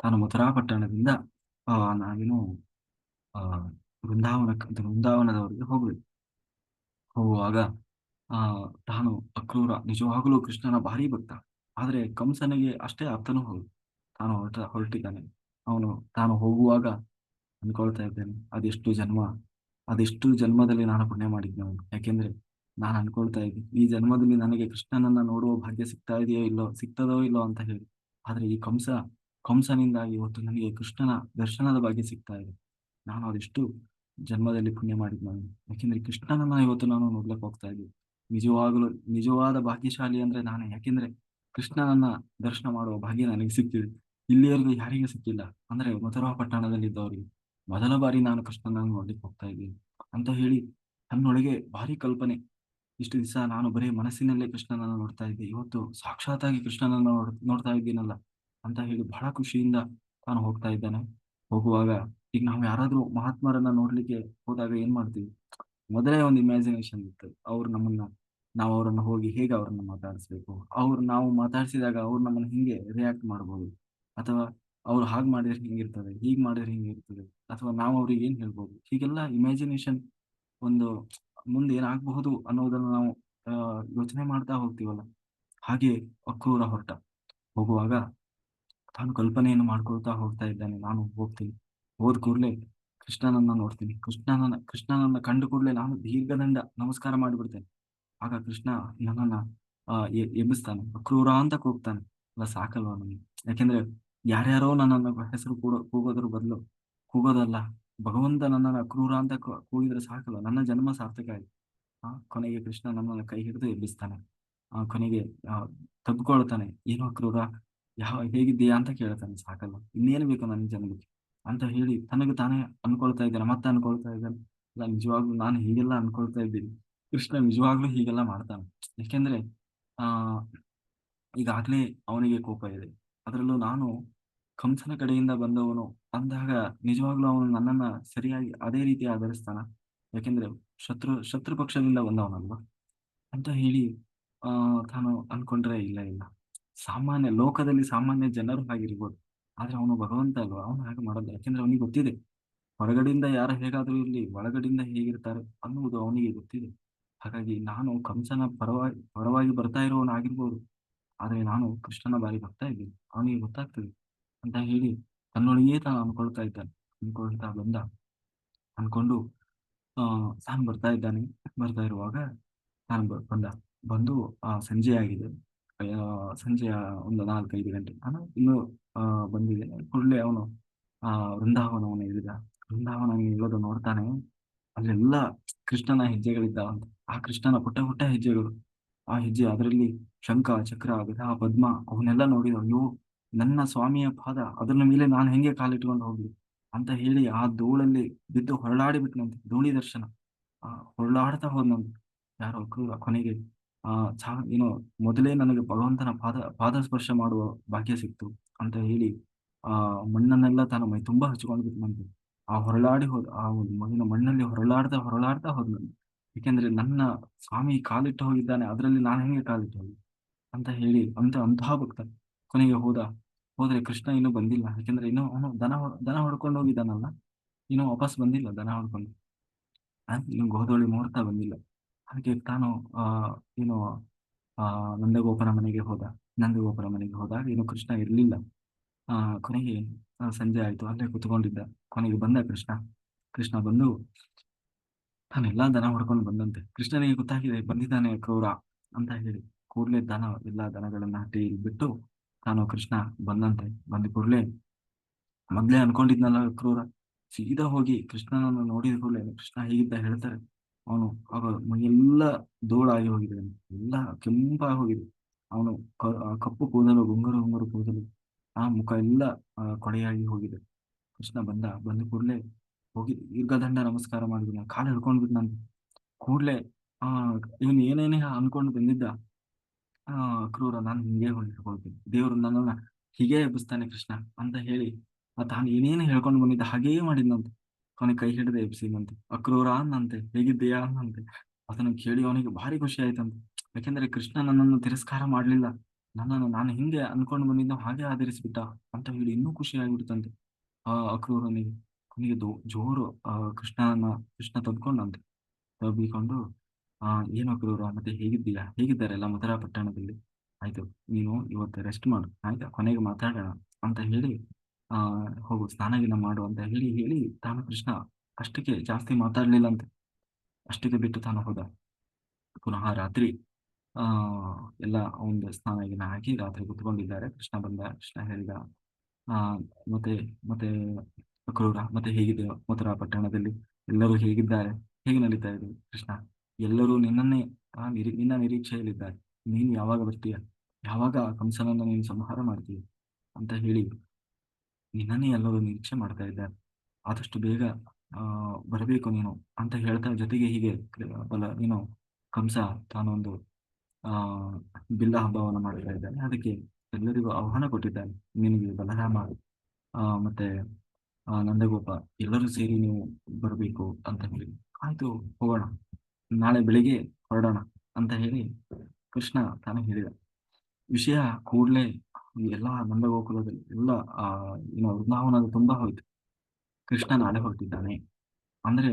ತಾನು ಮಥುರಾ ಪಟ್ಟಣದಿಂದ ನಾವೇನು ಆ ವೃಂದಾವನ ವೃಂದಾವನದವರೆಗೆ ಹೋಗ್ಬೇಕು. ಹೋಗುವಾಗ ಆ, ತಾನು ಅಕ್ರೂರ, ನಿಜವಾಗಲೂ ಕೃಷ್ಣನ ಭಾರಿ ಭಕ್ತ. ಆದರೆ ಕಂಸನಿಗೆ ಅಷ್ಟೇ ಅರ್ಥನೂ ಹೌದು. ತಾನು ಹೊರಟ, ಹೊರಟಿದ್ದಾನೆ. ಅವನು, ತಾನು ಹೋಗುವಾಗ ಅನ್ಕೊಳ್ತಾ ಇದ್ದೇನೆ, ಅದೆಷ್ಟು ಜನ್ಮ, ಅದೆಷ್ಟು ಜನ್ಮದಲ್ಲಿ ನಾನು ಪುಣ್ಯ ಮಾಡಿದ್ದೆ ಅವನು? ಯಾಕೆಂದ್ರೆ ನಾನು ಅನ್ಕೊಳ್ತಾ ಇದ್ದೆ, ಈ ಜನ್ಮದಲ್ಲಿ ನನಗೆ ಕೃಷ್ಣನನ್ನ ನೋಡುವ ಭಾಗ್ಯ ಸಿಗ್ತಾ ಇದೆಯೋ ಇಲ್ಲೋ, ಸಿಗ್ತದೋ ಇಲ್ಲೋ ಅಂತ ಹೇಳಿ. ಆದ್ರೆ ಈ ಕಂಸ, ಕಂಸನಿಂದಾಗಿ ಇವತ್ತು ನನಗೆ ಕೃಷ್ಣನ ದರ್ಶನದ ಭಾಗ್ಯ ಸಿಗ್ತಾ ಇದೆ. ನಾನು ಅದೆಷ್ಟು ಜನ್ಮದಲ್ಲಿ ಪುಣ್ಯ ಮಾಡಿದ್ದೆ ಯಾಕೆಂದ್ರೆ ಕೃಷ್ಣನನ್ನ ಇವತ್ತು ನಾನು ನೋಡ್ಲಿಕ್ಕೆ ಹೋಗ್ತಾ ಇದ್ದೀನಿ ನಿಜವಾಗಲೂ, ನಿಜವಾದ ಭಾಗ್ಯಶಾಲಿ ಅಂದ್ರೆ ನಾನು. ಯಾಕೆಂದ್ರೆ ಕೃಷ್ಣನನ್ನ ದರ್ಶನ ಮಾಡುವ ಭಾಗ್ಯ ನನಗೆ ಸಿಕ್ಕಿದೆ ಇಲ್ಲಿಯವರೆಗೂ ಯಾರಿಗೂ ಸಿಕ್ಕಿಲ್ಲ. ಅಂದ್ರೆ ಮಥುರಾ ಪಟ್ಟಣದಲ್ಲಿ ಇದ್ದವರಿಗೆ ಮೊದಲ ಬಾರಿ ನಾನು ಕೃಷ್ಣನನ್ನು ನೋಡ್ಲಿಕ್ಕೆ ಹೋಗ್ತಾ ಇದ್ದೀನಿ. ಅಂತ ಹೇಳಿ ನನ್ನೊಳಗೆ ಭಾರಿ ಕಲ್ಪನೆ. ಇಷ್ಟು ದಿವಸ ನಾನು ಬರೀ ಮನಸ್ಸಿನಲ್ಲೇ ಕೃಷ್ಣನನ್ನ ನೋಡ್ತಾ ಇದ್ದೆ. ಇವತ್ತು ಸಾಕ್ಷಾತ್ತಾಗಿ ಕೃಷ್ಣನನ್ನ ನೋಡ್, ನೋಡ್ತಾ ಇದ್ದೀನಲ್ಲ ಅಂತ ಹೇಳಿ ಬಹಳ ಖುಷಿಯಿಂದ ತಾನು ಹೋಗ್ತಾ ಇದ್ದಾನೆ. ಹೋಗುವಾಗ ಈಗ ನಾವು ಯಾರಾದ್ರೂ ಮಹಾತ್ಮರನ್ನ ನೋಡ್ಲಿಕ್ಕೆ ಹೋದಾಗ ಏನ್ ಮಾಡ್ತೀವಿ? ಮೊದಲೇ ಒಂದು ಇಮ್ಯಾಜಿನೇಷನ್ ಇತ್ತು. ಅವ್ರು ನಮ್ಮನ್ನ, ನಾವು ಅವರನ್ನ ಹೋಗಿ ಹೇಗೆ ಅವ್ರನ್ನ ಮಾತಾಡಿಸ್ಬೇಕು? ಅವ್ರು ನಾವು ಮಾತಾಡಿಸಿದಾಗ ಅವ್ರು ನಮ್ಮನ್ನ ಹಿಂಗೆ ರಿಯಾಕ್ಟ್ ಮಾಡ್ಬೋದು? ಅಥವಾ ಅವ್ರು ಹಾಗೆ ಮಾಡಿದ್ರೆ ಹಿಂಗಿರ್ತದೆ? ಹೀಗೆ ಮಾಡಿದ್ರೆ ಹಿಂಗಿರ್ತದೆ? ಅಥವಾ ನಾವು ಅವ್ರಿಗೆ ಏನ್ ಹೇಳ್ಬೋದು? ಹೀಗೆಲ್ಲ ಇಮ್ಯಾಜಿನೇಷನ್ ಒಂದು ಮುಂದೆ ಏನಾಗಬಹುದು ಅನ್ನೋದನ್ನ ನಾವು ಯೋಚನೆ ಮಾಡ್ತಾ ಹೋಗ್ತೀವಲ್ಲ? ಹಾಗೆ ಅಕ್ರೂರ ಹೊರಟ ಹೋಗುವಾಗ ತಾನು ಕಲ್ಪನೆಯನ್ನು ಮಾಡ್ಕೊಳ್ತಾ ಹೋಗ್ತಾ ಇದ್ದಾನೆ. ನಾನು ಹೋಗ್ತೀನಿ. ಹೋದ ಕೂಡಲೇ ಕೃಷ್ಣನನ್ನ ನೋಡ್ತೀನಿ. ಕೃಷ್ಣನನ್ನ ಕೃಷ್ಣನನ್ನ ಕಂಡು ಕೂಡಲೇ ನಾನು ದೀರ್ಘದಂಡ ನಮಸ್ಕಾರ ಮಾಡಿಬಿಡ್ತೇನೆ. ಆಗ ಕೃಷ್ಣ ನನ್ನನ್ನ, ಆ ಎಬ್ಬಿಸ್ತಾನೆ. ಕ್ರೂರ ಅಂತ ಕೂಗ್ತಾನೆ. ಅಲ್ಲ, ಸಾಕಲ್ವಾ ನನಗೆ? ಯಾಕೆಂದ್ರೆ ಯಾರ್ಯಾರೋ ನನ್ನನ್ನು ಹೆಸರು ಕೂಡ, ಕೂಗೋದ್ರ ಬದಲು ಕೂಗೋದಲ್ಲ. ಭಗವಂತ ನನ್ನನ್ನು ಕ್ರೂರ ಅಂತ ಕೂಗಿದ್ರೆ ಸಾಕಲ್ಲ ನನ್ನ ಜನ್ಮ ಸಾರ್ಥಕ ಆಯ್ತು. ಆ, ಕೊನೆಗೆ ಕೃಷ್ಣ ನನ್ನನ್ನು ಕೈ ಹಿಡಿದು ಎಬ್ಬಿಸ್ತಾನೆ. ಆ, ಕೊನೆಗೆ ತಬ್ಕೊಳ್ತಾನೆ. ಏನೋ ಕ್ರೂರ, ಯಾವ, ಹೇಗಿದ್ದೀಯಾ ಅಂತ ಕೇಳ್ತಾನೆ. ಸಾಕಲ್ಲ ಇನ್ನೇನು ಬೇಕು ನನ್ನ ಜನ್ಮಕ್ಕೆ? ಅಂತ ಹೇಳಿ ತನಗೆ ತಾನೇ ಅನ್ಕೊಳ್ತಾ ಇದ್ದಾನೆ ಮತ್ತೆ ಅನ್ಕೊಳ್ತಾ ಇದ್ದಾನೆ ನಾನು ನಿಜವಾಗ್ಲೂ ನಾನು ಹೀಗೆಲ್ಲ ಅನ್ಕೊಳ್ತಾ ಇದ್ದೀನಿ. ಕೃಷ್ಣ ನಿಜವಾಗ್ಲೂ ಹೀಗೆಲ್ಲ ಮಾಡ್ತಾನೆ. ಯಾಕೆಂದ್ರೆ, ಆ, ಈಗಾಗ್ಲೇ ಅವನಿಗೆ ಕೋಪ ಇದೆ. ಅದರಲ್ಲೂ ನಾನು ಕಂಸನ ಕಡೆಯಿಂದ ಬಂದವನು ಅಂದಾಗ ನಿಜವಾಗ್ಲೂ ಅವನು ನನ್ನನ್ನ ಸರಿಯಾಗಿ ಅದೇ ರೀತಿ ಆಧರಿಸ್ತಾನ. ಯಾಕೆಂದ್ರೆ ಶತ್ರು ಶತ್ರು ಪಕ್ಷದಿಂದ ಬಂದವನಲ್ವಾ? ಅಂತ ಹೇಳಿ, ಆ, ತಾನು ಅನ್ಕೊಂಡ್ರೆ ಇಲ್ಲ ಇಲ್ಲ. ಸಾಮಾನ್ಯ, ಲೋಕದಲ್ಲಿ ಸಾಮಾನ್ಯ ಜನರು ಹಾಗಿರ್ಬೋದು ಆದ್ರೆ ಅವನು ಭಗವಂತ ಅಲ್ವಾ? ಅವನು ಹಾಗೆ ಮಾಡೋದು. ಯಾಕೆಂದ್ರೆ ಅವನಿಗೆ ಗೊತ್ತಿದೆ, ಹೊರಗಡೆಯಿಂದ ಯಾರು ಹೇಗಾದ್ರೂ ಇಲ್ಲಿ ಒಳಗಡೆಯಿಂದ ಹೇಗಿರ್ತಾರೆ ಅನ್ನುವುದು ಅವನಿಗೆ ಗೊತ್ತಿದೆ. ಹಾಗಾಗಿ ನಾನು ಕಂಸನ ಪರವಾಗಿ ಪರವಾಗಿ ಬರ್ತಾ ಇರೋವನಾಗಿರ್ಬೋದು ಆದರೆ ನಾನು ಕೃಷ್ಣನ ಬಾರಿ ಬರ್ತಾ ಇದ್ದೀನಿ. ಅವನಿಗೆ ಗೊತ್ತಾಗ್ತದೆ ಅಂತ ಹೇಳಿ ತನ್ನೊಳಗೇ ತಾನು ಅನ್ಕೊಳ್ತಾ ಇದ್ದಾನೆ. ಅನ್ಕೊಳ್ತಾ ಬಂದ ಅನ್ಕೊಂಡು, ಆ, ತಾನು ಬರ್ತಾ ಇದ್ದಾನೆ. ಬರ್ತಾ ಇರುವಾಗ ನಾನು ಬಂದ, ಬಂದು, ಆ, ಸಂಜೆ ಆಗಿದೆ. ಸಂಜೆಯ ಒಂದು ನಾಲ್ಕೈದು ಗಂಟೆ. ನಾನು ಇನ್ನು ಆ, ಬಂದಿದೆ. ಕೂಡಲೇ ಅವನು. ಆ ವೃಂದಾವನವನ್ನು ಹೇಳಿದ ವೃಂದಾವನ ಹೇಳೋದು ನೋಡ್ತಾನೆ. ಅಲ್ಲೆಲ್ಲ ಕೃಷ್ಣನ ಹೆಜ್ಜೆಗಳಿದ್ದಾವಂತ ಆ ಕೃಷ್ಣನ ಪುಟ್ಟ ಪುಟ್ಟ ಹೆಜ್ಜೆಗಳು. ಆ ಹೆಜ್ಜೆ ಅದರಲ್ಲಿ ಶಂಖ, ಚಕ್ರ ಗದಾ ಪದ್ಮ ಅವನ್ನೆಲ್ಲ ನೋಡಿದ. ಅಯ್ಯೋ, ನನ್ನ ಸ್ವಾಮಿಯ ಪಾದ ಅದರ ಮೇಲೆ ನಾನು ಹೆಂಗೆ ಕಾಲಿಟ್ಕೊಂಡು ಹೋಗ್ಲಿ ಅಂತ ಹೇಳಿ ಆ ಧೂಳಲ್ಲಿ ಬಿದ್ದು ಹೊರಳಾಡಿ ಬಿಟ್ನಂತೆ. ಧೂಳಿ ದರ್ಶನ. ಆ, ಹೊರಳಾಡ್ತಾ ಹೋದ್ನಂತೆ. ಯಾರೋ ಕೊನೆಗೆ. ಆ ಚಾ ಏನೋ ಮೊದಲೇ ನನಗೆ ಭಗವಂತನ ಪಾದ ಪಾದ ಸ್ಪರ್ಶ ಮಾಡುವ ಭಾಗ್ಯ ಸಿಕ್ತು. ಅಂತ ಹೇಳಿ, ಆ ಮಣ್ಣನ್ನೆಲ್ಲ ತಾನು ಮೈ ತುಂಬಾ ಹಚ್ಕೊಂಡು ಬಿಟ್ನಂತೆ ಆ ಹೊರಳಾಡಿ ಹೋದ, ಆ ಒಂದು ಮಗಿನ ಮಣ್ಣಲ್ಲಿ ಹೊರಳಾಡ್ತಾ ಹೊರಳಾಡ್ತಾ ಹೋದ್ನಂತೆ ಯಾಕೆಂದ್ರೆ ನನ್ನ ಸ್ವಾಮಿ ಕಾಲಿಟ್ಟು ಹೋಗಿದ್ದಾನೆ, ಅದರಲ್ಲಿ ನಾನು ಹೆಂಗೆ ಕಾಲಿಟ್ಟು ಹೋಗಿ ಅಂತ ಹೇಳಿ, ಅಂತ, ಅಂತಹ ಭಕ್ತ ಕೊನೆಗೆ ಹೋದ. ಹೋದ್ರೆ ಕೃಷ್ಣ ಇನ್ನೂ ಬಂದಿಲ್ಲ. ಯಾಕೆಂದ್ರೆ ಇನ್ನೂ ಅವನು ದನ ದನ ಹೊಡ್ಕೊಂಡು ಹೋಗಿದ್ದಾನಲ್ಲ? ಇನ್ನೂ ವಾಪಸ್ ಬಂದಿಲ್ಲ, ದನ ಹೊಡ್ಕೊಂಡು. ಇನ್ನು ಗೋದೋಳಿ ಮುಹೂರ್ತ ಬಂದಿಲ್ಲ. ಹಾಗೆ ತಾನು, ಆ, ಏನು, ಆ, ನಂದಗೋಪನ ಮನೆಗೆ ಹೋದ. ನಂದಗೋಪನ ಮನೆಗೆ ಹೋದಾಗ ಏನು ಕೃಷ್ಣ ಇರ್ಲಿಲ್ಲ. ಆ, ಕೊನೆಗೆ ಸಂಜೆ ಆಯ್ತು. ಅಲ್ಲೇ ಕುತ್ಕೊಂಡಿದ್ದ. ಕೊನೆಗೆ ಬಂದ ಕೃಷ್ಣ. ಕೃಷ್ಣ ಬಂದು ತಾನೆಲ್ಲಾ ದನ ಹೊಡ್ಕೊಂಡು ಬಂದಂತೆ. ಕೃಷ್ಣನಿಗೆ ಗೊತ್ತಾಗಿದೆ, ಬಂದಿದ್ದಾನೆ ಕ್ರೂರ, ಅಂತ ಹೇಳಿ. ಕೂಡ್ಲೆ ದನ, ಎಲ್ಲಾ ದನಗಳನ್ನ ಹಟ್ಟಿ ಬಿಟ್ಟು ತಾನು ಕೃಷ್ಣ ಬಂದಂತೆ. ಬಂದ ಕೂಡ್ಲೆ, ಮೊದ್ಲೇ ಅನ್ಕೊಂಡಿದ್ನಲ್ಲ ಕ್ರೂರ. ಸೀದಾ ಹೋಗಿ ಕೃಷ್ಣನನ್ನು ನೋಡಿದ ಕೂಡಲೇ, ಕೃಷ್ಣ ಹೇಗಿದ್ದ ಹೇಳ್ತಾರೆ. ಅವನು ಆಗ ಎಲ್ಲ ಧೂಳಾಗಿ ಹೋಗಿದ್ದಾನೆ ಎಲ್ಲ ಕೆಂಪಾಗಿ ಹೋಗಿದೆ. ಅವನು ಕಪ್ಪು ಕೂದಲು ಗುಂಗುರು ಗುಂಗುರು ಕೂದಲು, ಆ ಮುಖ ಎಲ್ಲ ಕೊಡೆಯಾಗಿ ಹೋಗಿದೆ. ಕೃಷ್ಣ ಬಂದ ಬಂದ ಕೂಡಲೇ ಹೋಗಿ ದೀರ್ಘದಂಡ ನಮಸ್ಕಾರ ಮಾಡಿದ್ನ ಕಾಲು ಹಿಡ್ಕೊಂಡ್ಬಿಟ್ಟು ನಾನು ಕೂಡ್ಲೆ, ಆ, ಇವನು ಏನೇನೇ ಅನ್ಕೊಂಡು ಬಂದಿದ್ದ, ಆ, ಕ್ರೂರ ನಾನು ಹಿಂಗೆ ಹಿಡ್ಕೊಳ್ತೀನಿ ದೇವರು ನನ್ನನ್ನ ಹೀಗೆ ಎಬ್ಬಿಸ್ತಾನೆ ಕೃಷ್ಣ ಅಂತ ಹೇಳಿ ತಾನು ಏನೇನು ಹೇಳ್ಕೊಂಡು ಬಂದಿದ್ದ ಹಾಗೇ ಮಾಡಿದ್ನಂತೆ. ಅವನಿಗೆ ಕೈ ಹಿಡಿದು ಎಬ್ಸಿದಂತೆ ಅಕ್ರೂರ ಅನ್ನಂತೆ, ಹೇಗಿದ್ದೀಯಾ ಅನ್ನಂತೆ. ಅದನ್ನು ಕೇಳಿ ಅವನಿಗೆ ಭಾರಿ ಖುಷಿ ಆಯ್ತಂತೆ. ಯಾಕೆಂದ್ರೆ ಕೃಷ್ಣ ನನ್ನನ್ನು ತಿರಸ್ಕಾರ ಮಾಡ್ಲಿಲ್ಲ. ನನ್ನನ್ನು ನಾನು ಹಿಂದೆ ಅನ್ಕೊಂಡು ಬಂದಿದ್ದ ಹಾಗೆ ಆಧರಿಸ್ಬಿಟ್ಟ ಅಂತ ಹೇಳಿ ಇನ್ನೂ ಖುಷಿ ಆಗಿಬಿಡ್ತಂತೆ. ಆ ಅಕ್ರೂರನಿಗೆ ದೋ, ಜೋರು, ಆ ಕೃಷ್ಣನ, ಕೃಷ್ಣ ತಬ್ಕೊಂಡಂತೆ. ತಬ್ಬಿಕೊಂಡು, ಆ, ಏನು ಅಕ್ರೂರ, ಮತ್ತೆ ಹೇಗಿದ್ದೀಯಾ? ಹೇಗಿದ್ದಾರೆ ಎಲ್ಲ ಮಥುರಾ ಪಟ್ಟಣದಲ್ಲಿ? ಆಯ್ತು, ನೀನು ಇವತ್ತು ರೆಸ್ಟ್ ಮಾಡು, ಆಯ್ತಾ? ಕೊನೆಗೆ ಮಾತಾಡೋಣ, ಅಂತ ಹೇಳಿ, ಆ, ಹೋಗು ಸ್ನಾನ ಗಿನ ಮಾಡು ಅಂತ ಹೇಳಿ ಹೇಳಿ ತಾನು ಕೃಷ್ಣ ಅಷ್ಟಕ್ಕೆ ಜಾಸ್ತಿ ಮಾತಾಡ್ಲಿಲ್ಲ ಅಂತೆ ಅಷ್ಟಕ್ಕೆ ಬಿಟ್ಟು ತಾನು ಹೋದ. ಪುನಃ ರಾತ್ರಿ ಆ ಎಲ್ಲ ಒಂದು ಸ್ನಾನ ಗಿನ ಹಾಕಿ ರಾತ್ರಿ ಕುತ್ಕೊಂಡಿದ್ದಾರೆ. ಕೃಷ್ಣ ಬಂದ ಕೃಷ್ಣ ಹೇಳಿದ ಆ ಮತ್ತೆ ಮತ್ತೆ ಕ್ರೂರ ಮತ್ತೆ ಹೇಗಿದೆ ಮಥುರಾ ಪಟ್ಟಣದಲ್ಲಿ? ಎಲ್ಲರೂ ಹೇಗಿದ್ದಾರೆ? ಹೇಗೆ ನಡೀತಾ ಇದೆ ಕೃಷ್ಣ? ಎಲ್ಲರೂ ನಿನ್ನನ್ನೇ ಆ, ನಿರೀ ನಿನ್ನ ನಿರೀಕ್ಷೆಯಲ್ಲಿದ್ದಾರೆ. ನೀನು ಯಾವಾಗ ಬರ್ತೀಯ? ಯಾವಾಗ ಕಂಸನನ್ನ ನೀನು ಸಂಹಾರ ಮಾಡ್ತೀಯ? ಅಂತ ಹೇಳಿ ನಿನ್ನನ್ನೇ ಎಲ್ಲರೂ ನಿರೀಕ್ಷೆ ಮಾಡ್ತಾ ಇದ್ದಾರೆ. ಆದಷ್ಟು ಬೇಗ ಬರಬೇಕು ನೀನು ಅಂತ ಹೇಳ್ತಾ ಜೊತೆಗೆ ಹೀಗೆ ಬಲ, ನೀನು ಕಂಸ ತಾನೊಂದು ಆ, ಬಿಲ್ಲ ಹಬ್ಬವನ್ನು ಮಾಡ್ತಾ ಇದ್ದಾನೆ. ಅದಕ್ಕೆ ಎಲ್ಲರಿಗೂ ಆಹ್ವಾನ ಕೊಟ್ಟಿದ್ದಾನೆ. ನಿನಗೆ ಬಲರಾಮ ಆ, ಮತ್ತೆ, ಆ, ನಂದಗೋಪ, ಎಲ್ಲರೂ ಸೇರಿ ನೀವು ಬರಬೇಕು ಅಂತ ಹೇಳಿ. ಆಯ್ತು, ಹೋಗೋಣ. ನಾಳೆ ಬೆಳಿಗ್ಗೆ ಹೊರಡೋಣ ಅಂತ ಹೇಳಿ ಕೃಷ್ಣ ತಾನು ಹೇಳಿದ. ವಿಷಯ ಕೂಡಲೇ ಎಲ್ಲಾ ನಂದಗೋಕುಲದಲ್ಲಿ ಎಲ್ಲ, ಆ, ಏನೋ ವೃಂದಾವನದ ತುಂಬಾ ಹೋಯ್ತು. ಕೃಷ್ಣ ನಾಳೆ ಹೊರಟಿದ್ದಾನೆ ಅಂದ್ರೆ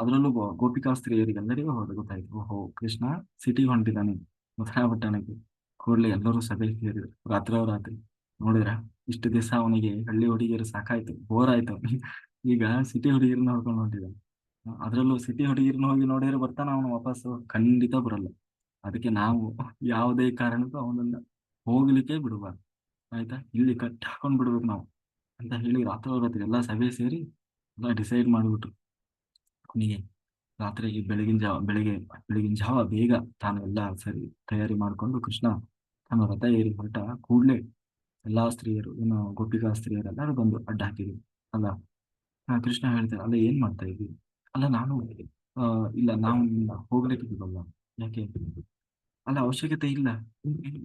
ಅದರಲ್ಲೂ ಗೋಪಿಕಾ ಸ್ತ್ರೀಯರಿಗೆಲ್ಲರಿಗೂ ಹೋದ ಗೊತ್ತಾಯ್ತು. ಓಹೋ, ಕೃಷ್ಣ ಸಿಟಿಗೆ ಹೊಂಟಿದ್ದಾನೆ. ಮಥುರಾ ಪಟ್ಟಣಕ್ಕೆ ಕೂಡಲೇ ಎಲ್ಲರೂ ಸಭೆ ಸೇರಿದ್ರು ರಾತ್ರಿ ರಾತ್ರಿ ನೋಡಿದ್ರ, ಇಷ್ಟು ದಿವಸ ಅವನಿಗೆ ಹಳ್ಳಿ ಹುಡುಗಿಯರು ಸಾಕಾಯ್ತು. ಬೋರ್ ಆಯ್ತು ಈಗ ಸಿಟಿ ಹುಡುಗಿರನ್ನ ಹೊಡ್ಕೊಂಡು ಹೊಂಟಿದ್ದಾನೆ. ಅದರಲ್ಲೂ ಸಿಟಿ ಹುಡುಗಿರನ್ನ ಹೋಗಿ ನೋಡಿದ್ರೆ ಬರ್ತಾನ ಅವನು ವಾಪಸ್ ಖಂಡಿತ ಬರಲ್ಲ. ಅದಕ್ಕೆ ನಾವು ಯಾವುದೇ ಕಾರಣಕ್ಕೂ ಅವನನ್ನ ಹೋಗ್ಲಿಕ್ಕೆ ಬಿಡಬಾರ್ದು. ಆಯ್ತಾ? ಇಲ್ಲಿ ಕಟ್ಟಾಕೊಂಡ್ ಬಿಡ್ಬೇಕು ನಾವು. ಅಂತ ಹೇಳಿ ರಾತ್ರಿ ಎಲ್ಲ ಸಭೆ ಸೇರಿ ಎಲ್ಲ ಡಿಸೈಡ್ ಮಾಡಿಬಿಟ್ರು. ಕೊನೆಗೆ ರಾತ್ರಿ ಬೆಳಗಿನ ಜಾವ, ಬೆಳಿಗ್ಗೆ, ಬೆಳಗಿನ ಜಾವ ಬೇಗ ತಾನು ಎಲ್ಲ ಸರಿ ತಯಾರಿ ಮಾಡಿಕೊಂಡು ಕೃಷ್ಣ ತನ್ನ ರಥ ಏರಿ ಹೊರಟ ಕೂಡ್ಲೆ ಎಲ್ಲಾ ಸ್ತ್ರೀಯರು, ಏನು ಗೋಪಿಕಾ ಸ್ತ್ರೀಯರು ಎಲ್ಲರೂ ಬಂದು ಅಡ್ಡ ಹಾಕಿದ್ರು. ಅಲ್ಲ ಕೃಷ್ಣ ಹೇಳ್ತಾರೆ ಅಲ್ಲ, ಏನ್ ಮಾಡ್ತಾ ಇದ್ವಿ ಅಲ್ಲ, ನಾನು ಇಲ್ಲ, ನಾವು ಹೋಗ್ಲಿಕ್ಕೆ ಯಾಕೆ? ಅಲ್ಲ, ಅವಶ್ಯಕತೆ ಇಲ್ಲ.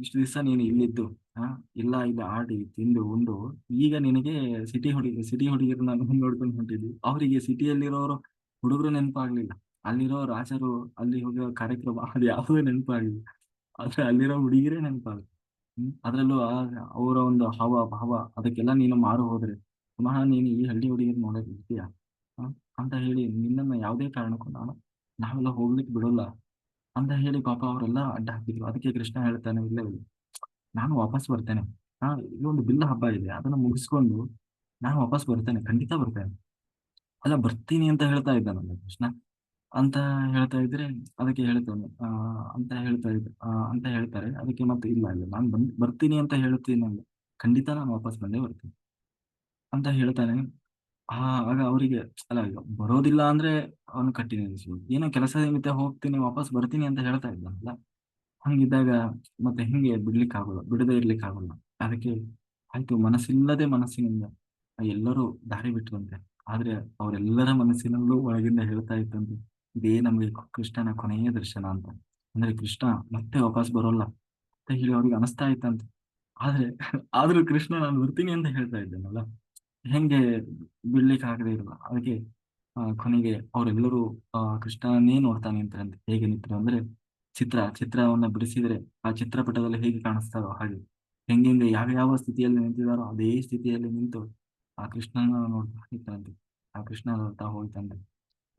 ಇಷ್ಟು ದಿವಸ ನೀನು ಇಲ್ಲಿದ್ದು ಹಾ ಇಲ್ಲ ಇಲ್ಲ ಆಡಿ, ತಿಂದು, ಉಂಡು. ಈಗ ನಿನಗೆ ಸಿಟಿ ಹುಡುಗಿ ಸಿಟಿ ಹುಡುಗಿರನ್ನ ನೋಡ್ಕೊಂಡು ಹೊಂಟಿದ್ವಿ. ಅವರಿಗೆ ಸಿಟಿಯಲ್ಲಿರೋರು ಹುಡುಗರು ನೆನಪಾಗ್ಲಿಲ್ಲ. ಅಲ್ಲಿರೋ ರಾಜರು ಅಲ್ಲಿ ಹೋಗಿರೋ ಕಾರ್ಯಕ್ರಮ, ಅದು ಯಾವುದೇ ನೆನಪಾಗ್ಲಿಲ್ಲ. ಆದ್ರೆ ಅಲ್ಲಿರೋ ಹುಡುಗಿರೇ ನೆನಪಾಗ, ಹ್ಮ್ ಅವರ ಒಂದು ಹಾವ, ಭಾವ, ಅದಕ್ಕೆಲ್ಲ ನೀನು ಮಾರು ಹೋದ್ರೆ. ಪುನಃ ನೀನು ಈ ಹಳ್ಳಿ ಹುಡುಗಿರ್ ನೋಡಕ್ ಇರ್ತೀಯ ಅಂತ ಹೇಳಿ ನಿನ್ನನ್ನ ಯಾವುದೇ ಕಾರಣಕ್ಕೂ ನಾನು ನಾವೆಲ್ಲ ಹೋಗ್ಲಿಕ್ಕೆ ಬಿಡೋಲ್ಲ. ಅಂತ ಹೇಳಿ ಪಾಪ ಅವರೆಲ್ಲ ಅಡ್ಡ ಹಾಕಿದ್ರು. ಅದಕ್ಕೆ ಕೃಷ್ಣ ಹೇಳ್ತಾನೆ, ಇಲ್ಲ ಇಲ್ಲ ನಾನು ವಾಪಸ್ ಬರ್ತೇನೆ. ಹಾ ಇಲ್ಲೊಂದು ಬಿಲ್ಲ ಹಬ್ಬ ಇದೆ. ಅದನ್ನ ಮುಗಿಸ್ಕೊಂಡು ನಾನು ವಾಪಸ್ ಬರ್ತೇನೆ. ಖಂಡಿತ ಬರ್ತೇನೆ. ಅಲ್ಲ, ಬರ್ತೀನಿ ಅಂತ ಹೇಳ್ತಾ ಇದ್ದಾನಲ್ಲ ಕೃಷ್ಣ. ಅಂತ ಹೇಳ್ತಾ ಇದ್ರೆ ಅದಕ್ಕೆ ಹೇಳ್ತೇನೆ, ಆ, ಅಂತ ಹೇಳ್ತಾ ಇದ್ದ ಅಂತ ಹೇಳ್ತಾರೆ. ಅದಕ್ಕೆ ಮತ್ತೆ ಇಲ್ಲ ಇಲ್ಲ, ನಾನು ಬಂದ್, ಬರ್ತೀನಿ ಅಂತ ಹೇಳ್ತೀನಲ್ಲ ಖಂಡಿತ ನಾನು ವಾಪಸ್ ಬಂದೇ ಬರ್ತೀನಿ. ಅಂತ ಹೇಳ್ತಾನೆ. ಆ, ಆಗ ಅವರಿಗೆ ಅಲ್ಲ, ಬರೋದಿಲ್ಲ ಅಂದ್ರೆ ಅವನು ಕಟ್ಟಿ ನಿಲ್ಲಿಸ್ಬೋದು ಏನೋ ಕೆಲಸ ನಿಮಿತ್ತ ಹೋಗ್ತೀನಿ, ವಾಪಸ್ ಬರ್ತೀನಿ ಅಂತ ಹೇಳ್ತಾ ಇದ್ದಾನಲ್ಲ. ಹಂಗಿದ್ದಾಗ ಮತ್ತೆ ಹಿಂಗೆ ಬಿಡ್ಲಿಕ್ಕೆ ಆಗೋಲ್ಲ ಬಿಡದೆ ಇರ್ಲಿಕ್ಕೆ ಆಗೋಲ್ಲ ಅದಕ್ಕೆ ಆಯ್ತು, ಮನಸ್ಸಿಲ್ಲದೆ ಮನಸ್ಸಿನಿಂದ ಎಲ್ಲರೂ ದಾರಿ ಬಿಟ್ರಂತೆ. ಆದ್ರೆ ಅವರೆಲ್ಲರ ಮನಸ್ಸಿನಲ್ಲೂ ಒಳಗಿಂದ ಹೇಳ್ತಾ ಇತ್ತಂತೆ ಇದೇ ನಮಗೆ ಕೃಷ್ಣನ ಕೊನೆಯ ದರ್ಶನ ಅಂತ. ಅಂದ್ರೆ ಕೃಷ್ಣ ಮತ್ತೆ ವಾಪಸ್ ಬರೋಲ್ಲ ಅಂತ ಹೇಳಿ ಅವ್ರಿಗೆ ಅನಿಸ್ತಾ ಇತ್ತಂತೆ. ಆದ್ರೆ, ಆದ್ರೂ ಕೃಷ್ಣ, ನಾನು ಬರ್ತೀನಿ ಅಂತ ಹೇಳ್ತಾ ಇದ್ದೇನಲ್ಲ. ಹೆಂಗೆ ಬಿಡ್ಲಿಕ್ಕೆ ಆಗದೆ ಇರಲ್ಲ ಅದಕ್ಕೆ ಕೊನೆಗೆ ಅವರೆಲ್ಲರೂ ಆ ಕೃಷ್ಣನೇ ನೋಡ್ತಾ ನಿಂತರಂತೆ ಹೇಗೆ ನಿಂತರು ಅಂದ್ರೆ ಚಿತ್ರ ಚಿತ್ರವನ್ನ ಬಿಡಿಸಿದ್ರೆ ಆ ಚಿತ್ರಪಟದಲ್ಲಿ ಹೇಗೆ ಕಾಣಿಸ್ತಾರೋ ಹಾಗೆ ಹೆಂಗೆಂಗೆ ಯಾವ ಯಾವ ಸ್ಥಿತಿಯಲ್ಲಿ ನಿಂತಿದಾರೋ ಅದೇ ಸ್ಥಿತಿಯಲ್ಲಿ ನಿಂತು ಆ ಕೃಷ್ಣನ ನೋಡ್ತಾ ಇತ್ತಂತೆ ಆ ಕೃಷ್ಣ ನೋಡ್ತಾ ಹೋಯ್ತಂತೆ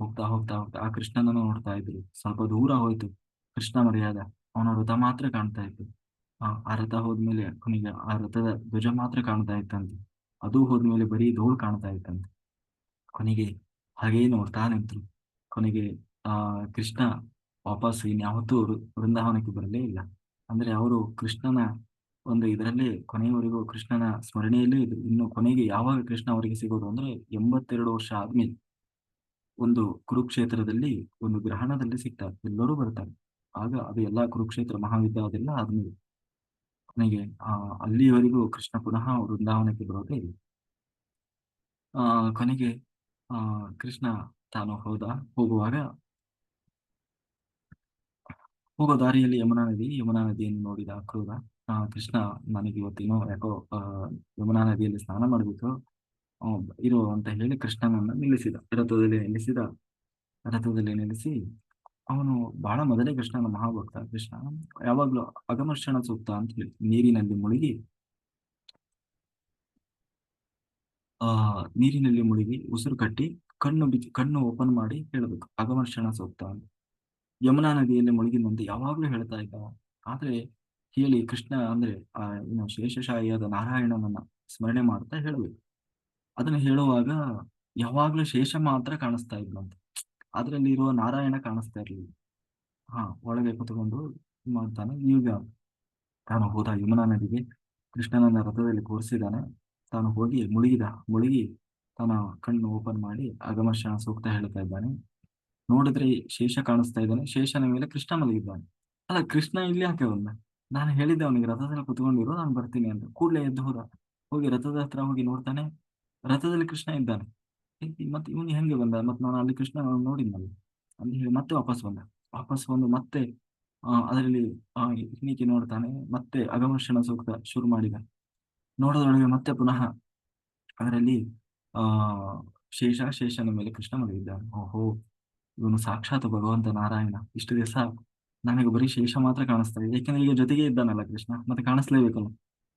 ಹೋಗ್ತಾ ಹೋಗ್ತಾ ಹೋಗ್ತಾ ಆ ಕೃಷ್ಣನನ್ನು ನೋಡ್ತಾ ಇದ್ರು ಸ್ವಲ್ಪ ದೂರ ಹೋಯ್ತು ಕೃಷ್ಣ ಮರ್ಯಾದ ಅವನ ರಥ ಮಾತ್ರ ಕಾಣ್ತಾ ಇತ್ತು ಆ ರಥ ಹೋದ್ಮೇಲೆ ಕೊನೆಗೆ ಆ ರಥದ ಧ್ವಜ ಮಾತ್ರ ಕಾಣ್ತಾ ಇತ್ತಂತೆ ಅದು ಹೋದ್ಮೇಲೆ ಬರೀ ಧೂಳು ಕಾಣ್ತಾ ಇತ್ತಂತೆ. ಕೊನೆಗೆ ಹಾಗೇ ನೋಡ್ತಾ ನಿಂತರು. ಕೊನೆಗೆ, ಆ, ಕೃಷ್ಣ ವಾಪಸ್ ಇನ್ಯಾವತ್ತೂ ವೃಂದಾವನಕ್ಕೆ ಬರಲೇ ಇಲ್ಲ. ಅಂದ್ರೆ ಅವರು ಕೃಷ್ಣನ ಒಂದು ಇದರಲ್ಲೇ, ಕೊನೆಯವರೆಗೂ ಕೃಷ್ಣನ ಸ್ಮರಣೆಯಲ್ಲೇ ಇದ್ರು. ಇನ್ನು ಕೊನೆಗೆ ಯಾವಾಗ ಕೃಷ್ಣ ಅವರಿಗೆ ಸಿಗೋದು ಅಂದ್ರೆ ಎಂಬತ್ತೆರಡು ವರ್ಷ ಆದ್ಮೇಲೆ ಒಂದು ಕುರುಕ್ಷೇತ್ರದಲ್ಲಿ, ಒಂದು ಗ್ರಹಣದಲ್ಲಿ ಸಿಗ್ತಾರೆ. ಎಲ್ಲರೂ ಬರ್ತಾರೆ. ಆಗ ಅದು ಎಲ್ಲಾ ಕುರುಕ್ಷೇತ್ರ, ಮಹಾಯುದ್ಧ ಅದೆಲ್ಲ ಆದ್ಮೇಲೆ. ಆ ಅಲ್ಲಿಯವರೆಗೂ ಕೃಷ್ಣ ಪುನಃ ವೃಂದಾವನಕ್ಕೆ ಬರೋದೇ ಇಲ್ಲ ಆ, ಕೊನೆಗೆ, ಆ, ಕೃಷ್ಣ ತಾನು ಹೋದ, ಹೋಗುವಾಗ ಹೋಗೋ ದಾರಿಯಲ್ಲಿ ಯಮುನಾ ನದಿ, ಯಮುನಾ ನದಿಯನ್ನು ನೋಡಿದ ಕ್ರೂರ, ಆ, ಕೃಷ್ಣ ನನಗೆ ಇವತ್ತೇನೋ ಯಾಕೋ ಯಮುನಾ ನದಿಯಲ್ಲಿ ಸ್ನಾನ ಮಾಡಬೇಕು ಇರು ಅಂತ ಹೇಳಿ ಕೃಷ್ಣನನ್ನ ನಿಲ್ಲಿಸಿದ. ರಥದಲ್ಲಿ ನಿಲ್ಲಿಸಿದ, ರಥದಲ್ಲಿ ನಿಲ್ಲಿಸಿ ಅವನು ಬಹಳ ಮೊದಲೇ ಕೃಷ್ಣನ ಮಹಾಭಕ್ತ. ಕೃಷ್ಣ, ಯಾವಾಗ್ಲೂ ಅಗಮರ್ಷಣ ಸೂಕ್ತ ಅಂತ ಹೇಳಿ, ನೀರಿನಲ್ಲಿ ಮುಳುಗಿ, ಆ, ನೀರಿನಲ್ಲಿ ಮುಳುಗಿ ಉಸಿರು ಕಟ್ಟಿ ಕಣ್ಣು ಬಿಚ್ಚಿ, ಕಣ್ಣು ಓಪನ್ ಮಾಡಿ ಹೇಳಬೇಕು, ಅಗಮರ್ಷಣ ಸೂಕ್ತ ಅಂತ. ಯಮುನಾ ನದಿಯಲ್ಲಿ ಮುಳುಗಿದಂತೆ ಯಾವಾಗ್ಲೂ ಹೇಳ್ತಾ ಇದ್ದ ಆದ್ರೆ ಹೇಳಿ ಕೃಷ್ಣ ಅಂದ್ರೆ, ಆ ಏನು ಶೇಷಶಾಹಿಯಾದ ನಾರಾಯಣನನ್ನ ಸ್ಮರಣೆ ಮಾಡ್ತಾ ಹೇಳಬೇಕು. ಅದನ್ನ ಹೇಳುವಾಗ ಯಾವಾಗ್ಲೂ ಶೇಷ ಮಾತ್ರ ಕಾಣಿಸ್ತಾ ಇದ್ನಂತೆ. ಅದ್ರಲ್ಲಿ ಇರುವ ನಾರಾಯಣ ಕಾಣಿಸ್ತಾ ಇರಲಿಲ್ಲ ಹಾ, ಒಳಗೆ ಕುತ್ಕೊಂಡು ಮಾಡ್ತಾನೆ ಈಗ ತಾನು ಹೋದ ಯಮುನಾ ನದಿಗೆ. ಕೃಷ್ಣನನ್ನ ರಥದಲ್ಲಿ ಕೂರಿಸಿದಾನೆ ತಾನು ಹೋಗಿ ಮುಳುಗಿದ, ಮುಳುಗಿ ತನ್ನ ಕಣ್ಣು ಓಪನ್ ಮಾಡಿ ಅಗಮಶನ ಸೂಕ್ತ ಹೇಳ್ತಾ ಇದ್ದಾನೆ. ನೋಡಿದ್ರೆ ಶೇಷ ಕಾಣಿಸ್ತಾ ಇದ್ದಾನೆ. ಶೇಷನ ಮೇಲೆ ಕೃಷ್ಣ ಮಲಗಿದ್ದಾನೆ. ಅಲ್ಲ, ಕೃಷ್ಣ ಇಲ್ಲಿ ಯಾಕೆ ಬಂದ? ನಾನು ಹೇಳಿದ್ದೆ ಅವನಿಗೆ ರಥದಲ್ಲಿ ಕುತ್ಕೊಂಡಿರೋ, ನಾನು ಬರ್ತೀನಿ ಅಂತ ಕೂಡಲೇ ಎದ್ದು ಹೋದ. ಹೋಗಿ ರಥದ ಹತ್ರ ಹೋಗಿ ನೋಡ್ತಾನೆ. ರಥದಲ್ಲಿ ಕೃಷ್ಣ ಇದ್ದಾನೆ. ಮತ್ತೆ ಇವನು ಹೆಂಗೆ ಬಂದ? ಮತ್ತೆ ನಾನು ಅಲ್ಲಿ ಕೃಷ್ಣ ನೋಡಿದ್ನಲ್ಲ ಅಂತ ಹೇಳಿ ಮತ್ತೆ ವಾಪಸ್ ಬಂದ. ವಾಪಸ್ ಬಂದು ಮತ್ತೆ ಅದರಲ್ಲಿ ಹಿಣಿಕಿ ನೋಡ್ತಾನೆ, ಮತ್ತೆ ಅಗಮರ್ಷಣ ಸೂಕ್ತ ಶುರು ಮಾಡಿದ. ನೋಡೋದ್ರೊಳಗೆ ಮತ್ತೆ ಪುನಃ ಅದರಲ್ಲಿ, ಆ, ಶೇಷ, ಶೇಷನ ಮೇಲೆ ಕೃಷ್ಣ ಮಲಗಿದ್ದಾನೆ ಓಹೋ, ಇವನು ಸಾಕ್ಷಾತ್ ಭಗವಂತ ನಾರಾಯಣ. ಇಷ್ಟು ದಿವಸ ನನಗೆ ಬರೀ ಶೇಷ ಮಾತ್ರ ಕಾಣಿಸ್ತಾ ಇದೆ. ಯಾಕಂದ್ರೆ ಈಗ ಜೊತೆಗೆ ಇದ್ದಾನಲ್ಲ ಕೃಷ್ಣ, ಮತ್ತೆ ಕಾಣಿಸ್ಲೇಬೇಕಲ್ಲ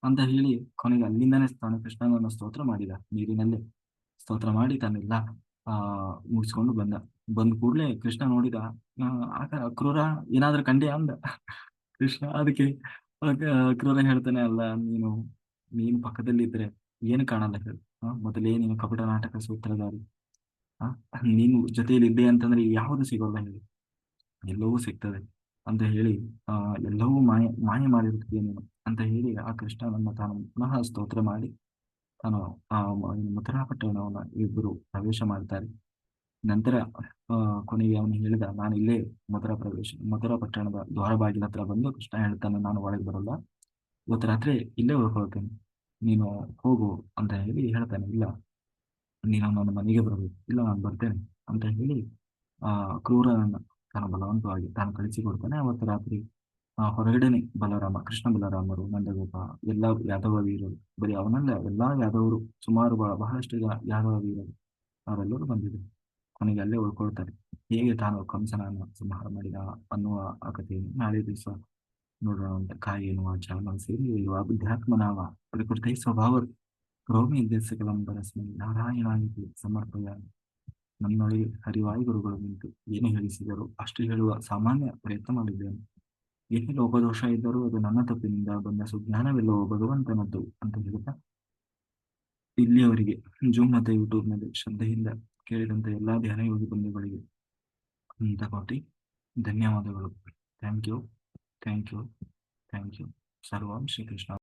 ಅಂತ ಹೇಳಿ ಕೊನೆಗೆ ಅಲ್ಲಿಂದಾನೇ ತಾನು ಕೃಷ್ಣನನ್ನು ಸ್ತೋತ್ರ ಮಾಡಿದ ನೀರಿನಲ್ಲೇ. ಸ್ತೋತ್ರ ಮಾಡಿ ತಾನೆಲ್ಲ ಆ, ಮುಗಿಸ್ಕೊಂಡು ಬಂದ. ಬಂದ ಕೂಡಲೇ ಕೃಷ್ಣ ನೋಡಿದ ಆಗ ಕ್ರೂರ ಏನಾದ್ರೂ ಕಂಡೆ ಅಂದ. ಕೃಷ್ಣ ಅದಕ್ಕೆ ಅಕ್ರೂರ ಕ್ರೂರ ಹೇಳ್ತಾನೆ, ಅಲ್ಲ, ನೀನು ನೀನು ಪಕ್ಕದಲ್ಲಿ ಇದ್ರೆ ಏನು ಕಾಣಲ್ಲ ಹೇಳು ಮೊದಲೇ ನೀನು ಕಪಟ ನಾಟಕ ಸೂತ್ರಧಾರಿ. ಆ, ನೀನು ಜೊತೆಯಲ್ಲಿ ಇದ್ದೆ ಅಂತಂದ್ರೆ ಯಾವುದು ಸಿಗೋಲ್ಲ ಹೇಳಿ ಎಲ್ಲವೂ ಸಿಗ್ತದೆ ಅಂತ ಹೇಳಿ, ಆ, ಎಲ್ಲವೂ ಮಾಯ ಮಾಯ ಮಾಡಿರ್ತೀಯ ಅಂತ ಹೇಳಿ ಆ ಕೃಷ್ಣನನ್ನ ತಾನು ಪುನಃ ಸ್ತೋತ್ರ ಮಾಡಿ ತಾನು ಆ ಮ- ಮಥುರಾ ಪಟ್ಟಣವನ್ನ ಇಬ್ಬರು ಪ್ರವೇಶ ಮಾಡ್ತಾರೆ ನಂತರ ಕೊನೆಗೆ ಅವನು ಹೇಳಿದ ನಾನು ಇಲ್ಲೇ ಮಥುರಾ ಪ್ರವೇಶ ಮಧುರಾ ಪಟ್ಟಣದ ದ್ವಾರ ಬಾಗಿಲ ಹತ್ರ ಬಂದು ಕೃಷ್ಣ ಹೇಳ್ತಾನೆ ನಾನು ಒಳಗೆ ಬರಲ್ಲ ಇವತ್ತು ರಾತ್ರಿ ಇಲ್ಲೇ ಉಳ್ಕೊಳ್ತೇನೆ ನೀನು ಹೋಗು ಅಂತ ಹೇಳಿ ಹೇಳ್ತಾನೆ ಇಲ್ಲ ನೀನು ನನ್ನ ಮನೆಗೆ ಬರಬೇಕು ಇಲ್ಲ ನಾನು ಬರ್ತೇನೆ ಅಂತ ಹೇಳಿ ಆ ಕ್ರೂರನನ್ನು ತಾನು ಬಲವಂತವಾಗಿ ತಾನು ಕಳಿಸಿಕೊಡ್ತಾನೆ ಅವತ್ತು ರಾತ್ರಿ ಹೊರಗಡೆನೆ ಬಲರಾಮ, ಕೃಷ್ಣ ಬಲರಾಮರು, ನಂದಗೋಪ, ಎಲ್ಲ ಯಾದವ ವೀರರು, ಬರೀ ಅವನಲ್ಲ, ಎಲ್ಲಾ ಯಾದವರು, ಸುಮಾರು ಬಹಳ ಬಹಳಷ್ಟು ಯಾದವ ವೀರರು, ಅವರೆಲ್ಲರೂ ಬಂದಿದ್ರು. ಕೊನೆಗೆ ಅಲ್ಲೇ ಉಳ್ಕೊಳ್ತಾರೆ. ಹೇಗೆ ತಾನು ಕಂಸನನ್ನು ಸಂಹಾರ ಮಾಡಿದ ಅನ್ನುವ ಆ ಕಥೆಯನ್ನು ನಾಳೆ ದಿವಸ ನೋಡೋಣ ಅಂತ. ಕಾಯಿ ಎನ್ನುವ ಚಾನಲ್ ಸೇರಿ ಇರುವ ಅಧ್ಯಾತ್ಮನಾವ ಪ್ರಕೃತಿ ಸ್ವಭಾವ ರೋಮಿ ದೇಶಕಲಂ ನಾರಾಯಣ ನಾರಾಯಣಾಯಿತು ಸಮರ್ಪಯ ನನ್ನೊಳಗೆ ಹರಿವಾಯು ಗುರುಗಳು ನಿಂತು ಏನು ಹೇಳಿಸಿದರು ಅಷ್ಟು ಹೇಳುವ ಸಾಮಾನ್ಯ ಪ್ರಯತ್ನ ಮಾಡಿದ್ದೇನೆ. ಏನೇ ಲೋಪದೋಷ ಇದ್ದರೂ ಅದು ನನ್ನ ತಪ್ಪಿನಿಂದ ಬಂದ ಸುಜ್ಞಾನವೆಲ್ಲವೋ ಭಗವಂತನದ್ದು ಅಂತ ಹೇಳ್ತಾ ಇಲ್ಲಿಯವರೆಗೆ ಜೂಮ್ ಮತ್ತೆ ಯೂಟ್ಯೂಬ್ನಲ್ಲಿ ಶ್ರದ್ಧೆಯಿಂದ ಕೇಳಿದಂತ ಎಲ್ಲಾ ಧ್ಯಾನ ಯೋಗಿ ಬಂಧುಗಳಿಗೆ ಅಂತ ಕೋಟಿ ಧನ್ಯವಾದಗಳು. Thank you. Thank you. Thank you. ಸರ್ವಂ ಶ್ರೀಕೃಷ್ಣ.